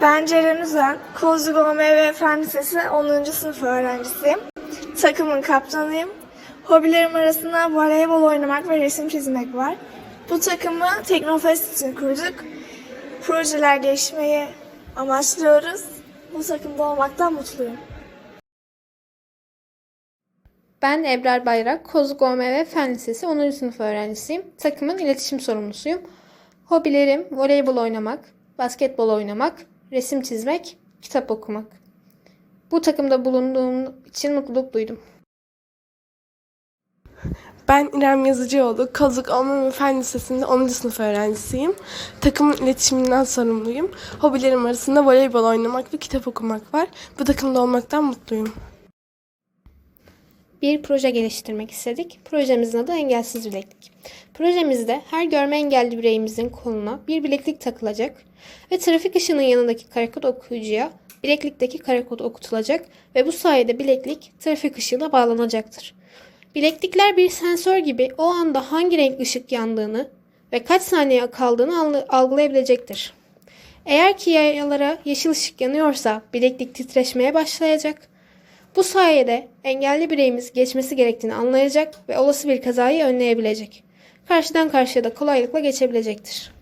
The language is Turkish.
Ben Ceren Üzen, Kozluk OMV Fen Lisesi 10. sınıf öğrencisiyim. Takımın kaptanıyım. Hobilerim arasında voleybol oynamak ve resim çizmek var. Bu takımı Teknofest için kurduk. Projeler gelişmeyi amaçlıyoruz. Bu takımda olmaktan mutluyum. Ben Ebrar Bayrak, Kozluk OMV Fen Lisesi 10. sınıf öğrencisiyim. Takımın iletişim sorumlusuyum. Hobilerim voleybol oynamak, basketbol oynamak, resim çizmek, kitap okumak. Bu takımda bulunduğum için mutluluk duydum. Ben İrem Yazıcıoğlu, Kozluk Orman Fen Lisesi'nde 10. sınıf öğrencisiyim. Takımın iletişiminden sorumluyum. Hobilerim arasında voleybol oynamak ve kitap okumak var. Bu takımda olmaktan mutluyum. Bir proje geliştirmek istedik. Projemizin adı Engelsiz Bileklik. Projemizde her görme engelli bireyimizin koluna bir bileklik takılacak ve trafik ışığının yanındaki karekod okuyucuya bileklikteki karekod okutulacak ve bu sayede bileklik trafik ışığına bağlanacaktır. Bileklikler bir sensör gibi o anda hangi renk ışık yandığını ve kaç saniye kaldığını algılayabilecektir. Eğer ki yayalara yeşil ışık yanıyorsa bileklik titreşmeye başlayacak. Bu sayede engelli bireyimiz geçmesi gerektiğini anlayacak ve olası bir kazayı önleyebilecek. Karşıdan karşıya da kolaylıkla geçebilecektir.